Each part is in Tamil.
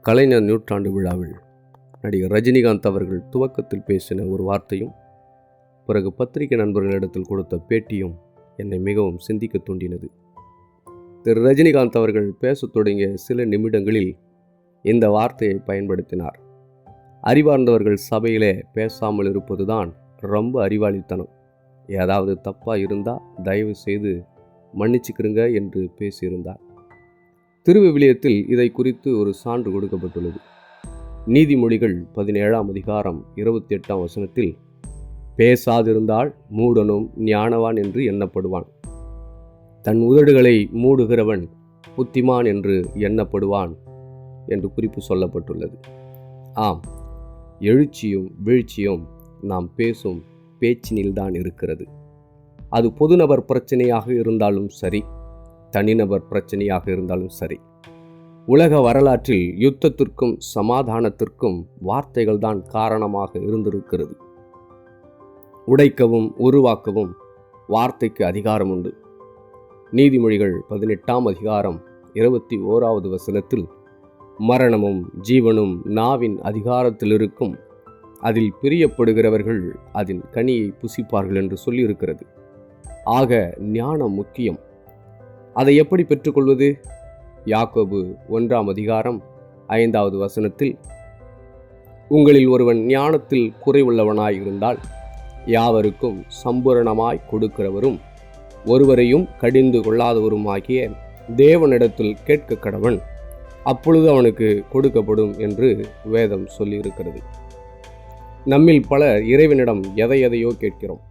கலைஞர் நூற்றாண்டு விழாவில் நடிகர் ரஜினிகாந்த் அவர்கள் துவக்கத்தில் பேசின ஒரு வார்த்தையும் பிறகு பத்திரிகை நண்பர்களிடத்தில் கொடுத்த பேட்டியும் என்னை மிகவும் சிந்திக்க தூண்டினது. திரு. ரஜினிகாந்த் அவர்கள் பேசத் தொடங்கிய சில நிமிடங்களில் இந்த வார்த்தையை பயன்படுத்தினார். அறிவார்ந்தவர்கள் சபையிலே பேசாமல் இருப்பதுதான் ரொம்ப அறிவாளித்தனம். ஏதாவது தப்பாக இருந்தால் தயவு செய்து மன்னிச்சுக்கிறங்க என்று பேசியிருந்தார். திருவிவிலியத்தில் இதை குறித்து ஒரு சான்று கொடுக்கப்பட்டுள்ளது. நீதிமொழிகள் பதினேழாம் அதிகாரம் இருபத்தி எட்டாம் வசனத்தில் பேசாதிருந்தால் மூடனும் ஞானவான் என்று எண்ணப்படுவான். தன் உதடுகளை மூடுகிறவன் புத்திமான் என்று எண்ணப்படுவான் என்று குறிப்பு சொல்லப்பட்டுள்ளது. ஆம் எழுச்சியும் வீழ்ச்சியும் நாம் பேசும் பேச்சினில்தான் இருக்கிறது. அது பொதுநபர் பிரச்சனையாக இருந்தாலும் சரி தனிநபர் பிரச்சனையாக இருந்தாலும் சரி. உலக வரலாற்றில் யுத்தத்திற்கும் சமாதானத்திற்கும் வார்த்தைகள் தான் காரணமாக இருந்திருக்கிறது. உடைக்கவும் உருவாக்கவும் வார்த்தைக்கு அதிகாரம் உண்டு. நீதிமொழிகள் பதினெட்டாம் அதிகாரம் இருபத்தி ஓராவது வசனத்தில் மரணமும் ஜீவனும் நாவின் அதிகாரத்தில் இருக்கும் அதில் பிரியப்படுகிறவர்கள் அதன் கனியை புசிப்பார்கள் என்று சொல்லியிருக்கிறது. ஆக ஞானம் முக்கியம். அதை எப்படி பெற்றுக்கொள்வது? யாக்கோபு ஒன்றாம் அதிகாரம் ஐந்தாவது வசனத்தில் உங்களில் ஒருவன் ஞானத்தில் குறைவுள்ளவனாய் இருந்தால் யாவருக்கும் சம்பூரணமாய் கொடுக்கிறவரும் ஒருவரையும் கடிந்து கொள்ளாதவருமாகிய தேவனிடத்தில் கேட்க கடவன் அப்பொழுது அவனுக்கு கொடுக்கப்படும் என்று வேதம் சொல்லியிருக்கிறது. நம்மில் பலர் இறைவனிடம் எதை எதையோ கேட்கிறோம்.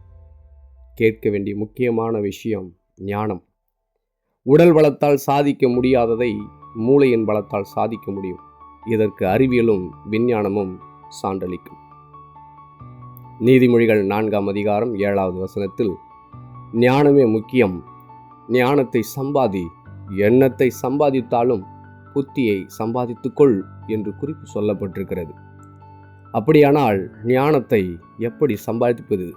கேட்க வேண்டிய முக்கியமான விஷயம் ஞானம். உடல் வளத்தால் சாதிக்க முடியாததை மூளையின் பலத்தால் சாதிக்க முடியும். இதற்கு அறிவியலும் விஞ்ஞானமும் சான்றளிக்கும். நீதிமொழிகள் நான்காம் அதிகாரம் ஏழாவது வசனத்தில் ஞானமே முக்கியம். ஞானத்தை சம்பாதி. எண்ணத்தை சம்பாதித்தாலும் புத்தியை சம்பாதித்துக்கொள் என்று குறிப்பு சொல்லப்பட்டிருக்கிறது. அப்படியானால் ஞானத்தை எப்படி சம்பாதிப்பது?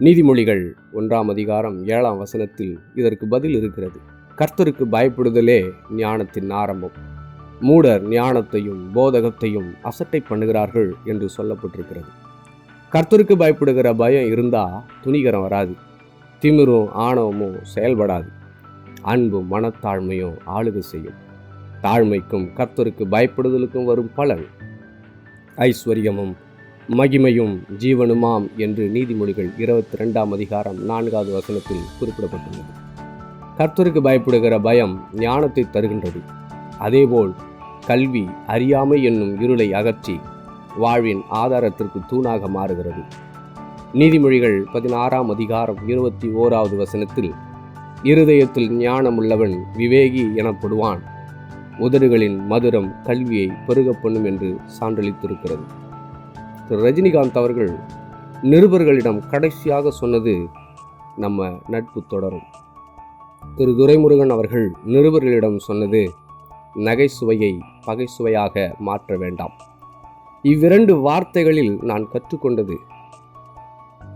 நீதிமொழிகள் ஒன்றாம் அதிகாரம் ஏழாம் வசனத்தில் இதற்கு பதில் இருக்கிறது. கர்த்தருக்கு பயப்படுதலே ஞானத்தின் ஆரம்பம். மூடர் ஞானத்தையும் போதகத்தையும் அசட்டை பண்ணுகிறார்கள் என்று சொல்லப்பட்டிருக்கிறது. கர்த்தருக்கு பயப்படுகிற பயம் இருந்தால் துணிகரம் வராது. திமிரும் ஆணவமும் செயல்படாது. அன்பும் மனத்தாழ்மையும் ஆளுகை செய்யும். தாழ்மைக்கும் கர்த்தருக்கு பயப்படுதலுக்கும் வரும் பலன். ஐஸ்வர்யமும் மகிமையும் ஜீவனுமாம் என்று நீதிமொழிகள் இருபத்தி ரெண்டாம் அதிகாரம் நான்காவது வசனத்தில் குறிப்பிடப்பட்டுள்ளது. கர்த்தருக்கு பயப்படுகிற பயம் ஞானத்தை தருகின்றது. அதேபோல் கல்வி அறியாமை என்னும் இருளை அகற்றி வாழ்வின் ஆதாரத்திற்கு தூணாக மாறுகிறது. நீதிமொழிகள் பதினாறாம் அதிகாரம் இருபத்தி ஓராவது வசனத்தில் இருதயத்தில் ஞானம் உள்ளவன் விவேகி எனப்படுவான். உதடுகளின் மதுரம் கல்வியை பெருகப்படும் என்று சான்றளித்திருக்கிறது. திரு ரஜினிகாந்த் அவர்கள் நிருபர்களிடம் கடைசியாக சொன்னது நம்ம நட்பு தொடரும். திரு துரைமுருகன் அவர்கள் நிருபர்களிடம் சொன்னது நகைச்சுவையை பகைச்சுவையாக மாற்ற வேண்டாம். இவ்விரண்டு வார்த்தைகளில் நான் கற்றுக்கொண்டது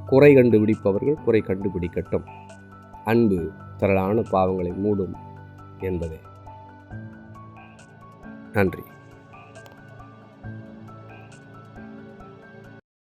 குறை கண்டுபிடிப்பவர்கள் குறை கண்டுபிடிக்கட்டும். அன்பு திரளான பாவங்களை மூடும் என்பதே. நன்றி.